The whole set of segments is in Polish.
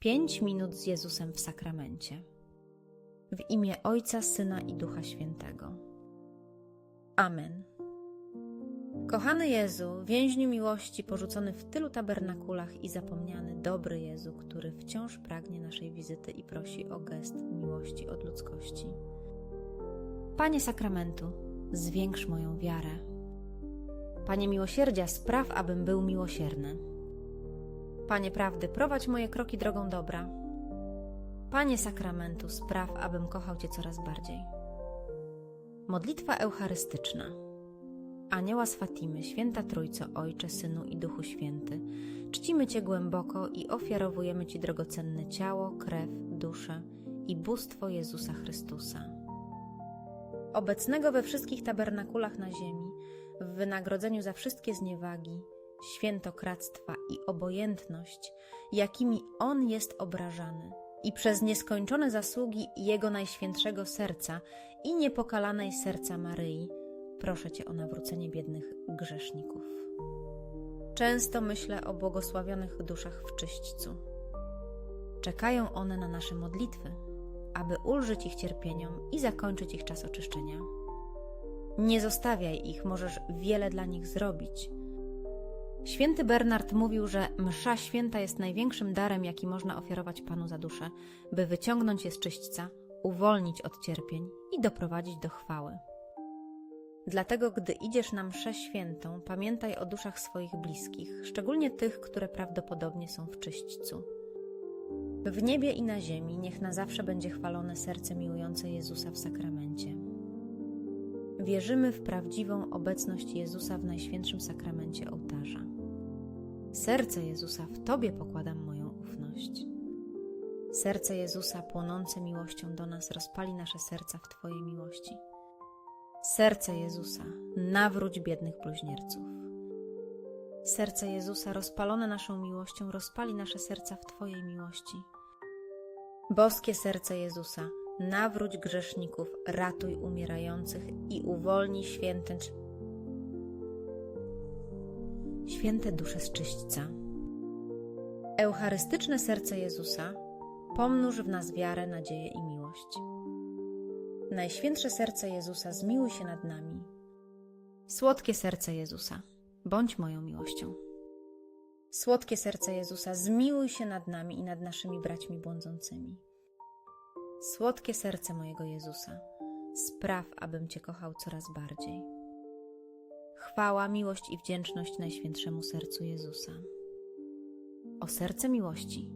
Pięć minut z Jezusem w sakramencie. W imię Ojca, Syna i Ducha Świętego. Amen. Kochany Jezu, więźniu miłości, porzucony w tylu tabernakulach i zapomniany, dobry Jezu, który wciąż pragnie naszej wizyty i prosi o gest miłości od ludzkości. Panie sakramentu, zwiększ moją wiarę. Panie miłosierdzia, spraw, abym był miłosierny. Panie prawdy, prowadź moje kroki drogą dobra. Panie sakramentu, spraw, abym kochał Cię coraz bardziej. Modlitwa eucharystyczna. Anioła z Fatimy, Święta Trójco, Ojcze, Synu i Duchu Święty, czcimy Cię głęboko i ofiarowujemy Ci drogocenne ciało, krew, duszę i bóstwo Jezusa Chrystusa. Obecnego we wszystkich tabernakulach na ziemi, w wynagrodzeniu za wszystkie zniewagi, świętokradztwa i obojętność, jakimi On jest obrażany, i przez nieskończone zasługi Jego najświętszego serca i niepokalanej serca Maryi, proszę Cię o nawrócenie biednych grzeszników. Często myślę o błogosławionych duszach w czyśćcu. Czekają one na nasze modlitwy, aby ulżyć ich cierpieniom i zakończyć ich czas oczyszczenia. Nie zostawiaj ich, możesz wiele dla nich zrobić. Święty Bernard mówił, że msza święta jest największym darem, jaki można ofiarować Panu za duszę, by wyciągnąć je z czyśćca, uwolnić od cierpień i doprowadzić do chwały. Dlatego, gdy idziesz na mszę świętą, pamiętaj o duszach swoich bliskich, szczególnie tych, które prawdopodobnie są w czyśćcu. W niebie i na ziemi niech na zawsze będzie chwalone serce miłujące Jezusa w sakramencie. Wierzymy w prawdziwą obecność Jezusa w Najświętszym Sakramencie ołtarza. Serce Jezusa w Tobie pokładam moją ufność. Serce Jezusa płonące miłością do nas rozpali nasze serca w Twojej miłości. Serce Jezusa, nawróć biednych bluźnierców. Serce Jezusa rozpalone naszą miłością rozpali nasze serca w Twojej miłości. Boskie serce Jezusa, nawróć grzeszników, ratuj umierających i uwolnij święte, święte dusze z czyśćca. Eucharystyczne serce Jezusa, pomnóż w nas wiarę, nadzieję i miłość. Najświętsze serce Jezusa, zmiłuj się nad nami. Słodkie serce Jezusa, bądź moją miłością. Słodkie serce Jezusa, zmiłuj się nad nami i nad naszymi braćmi błądzącymi. Słodkie serce mojego Jezusa, spraw, abym Cię kochał coraz bardziej. Chwała, miłość i wdzięczność Najświętszemu Sercu Jezusa. O serce miłości,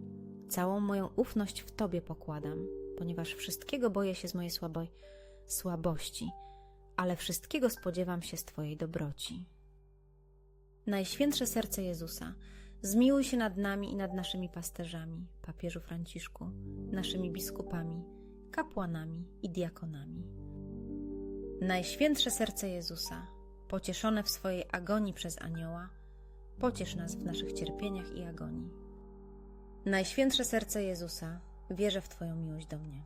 całą moją ufność w Tobie pokładam, ponieważ wszystkiego boję się z mojej słabości, ale wszystkiego spodziewam się z Twojej dobroci. Najświętsze serce Jezusa, zmiłuj się nad nami i nad naszymi pasterzami, papieżu Franciszku, naszymi biskupami, kapłanami i diakonami. Najświętsze serce Jezusa, pocieszone w swojej agonii przez anioła, pociesz nas w naszych cierpieniach i agonii. Najświętsze serce Jezusa, wierzę w Twoją miłość do mnie.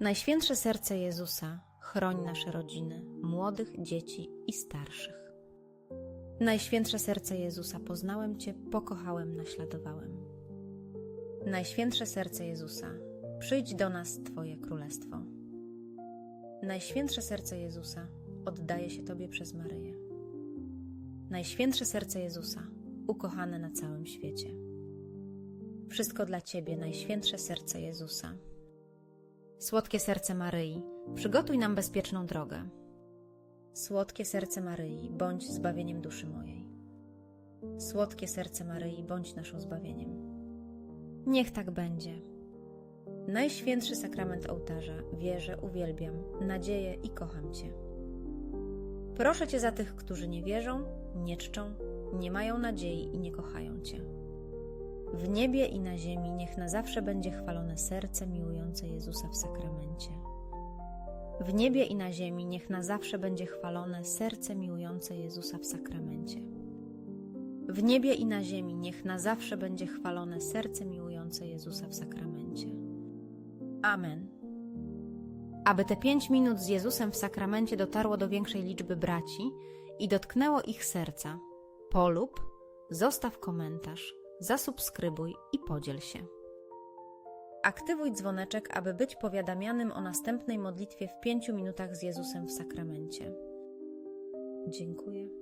Najświętsze serce Jezusa, chroń nasze rodziny, młodych, dzieci i starszych. Najświętsze serce Jezusa, poznałem Cię, pokochałem, naśladowałem. Najświętsze serce Jezusa, przyjdź do nas Twoje królestwo. Najświętsze serce Jezusa, oddaje się Tobie przez Maryję. Najświętsze serce Jezusa, ukochane na całym świecie. Wszystko dla Ciebie, Najświętsze serce Jezusa. Słodkie serce Maryi, przygotuj nam bezpieczną drogę. Słodkie serce Maryi, bądź zbawieniem duszy mojej. Słodkie serce Maryi, bądź naszą zbawieniem. Niech tak będzie. Najświętszy sakrament ołtarza, wierzę, uwielbiam, nadzieję i kocham Cię. Proszę Cię za tych, którzy nie wierzą, nie czczą, nie mają nadziei i nie kochają Cię. W niebie i na ziemi niech na zawsze będzie chwalone serce miłujące Jezusa w sakramencie. W niebie i na ziemi niech na zawsze będzie chwalone serce miłujące Jezusa w sakramencie. W niebie i na ziemi niech na zawsze będzie chwalone serce miłujące Jezusa w sakramencie. Amen. Aby te pięć minut z Jezusem w sakramencie dotarło do większej liczby braci i dotknęło ich serca, polub, zostaw komentarz, zasubskrybuj i podziel się. Aktywuj dzwoneczek, aby być powiadamianym o następnej modlitwie w pięciu minutach z Jezusem w sakramencie. Dziękuję.